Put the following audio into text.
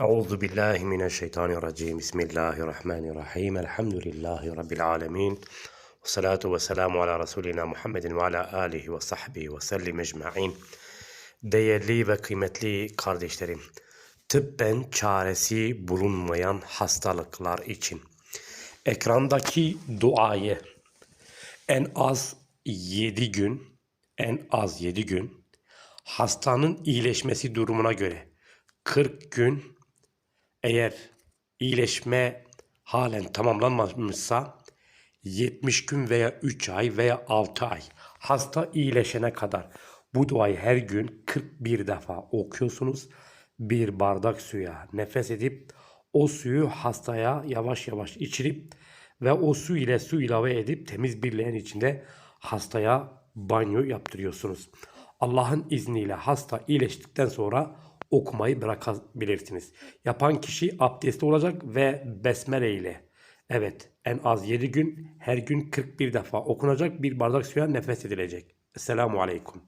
أعوذ بالله من الشيطان الرجيم بسم الله الرحمن الرحيم الحمد لله رب العالمين والصلاة والسلام على رسولنا Muhammed ve ala alihi ve sahbihi ve sellim ecma'in. Değerli ve kıymetli kardeşlerim, tıbben çaresi bulunmayan hastalıklar için ekrandaki duayı en az 7 gün, en az 7 gün hastanın iyileşmesi durumuna göre 40 gün eğer iyileşme halen tamamlanmamışsa 70 gün veya 3 ay veya 6 ay hasta iyileşene kadar bu duayı her gün 41 defa okuyorsunuz. Bir bardak suya nefes edip o suyu hastaya yavaş yavaş içirip ve o su ile su ilave edip temiz bir leğen içinde hastaya banyo yaptırıyorsunuz. Allah'ın izniyle hasta iyileştikten sonra okumayı bırakabilirsiniz. Yapan kişi abdestli olacak ve besmele ile. Evet en az 7 gün her gün 41 defa okunacak bir bardak suya nefes edilecek. Esselamu Aleyküm.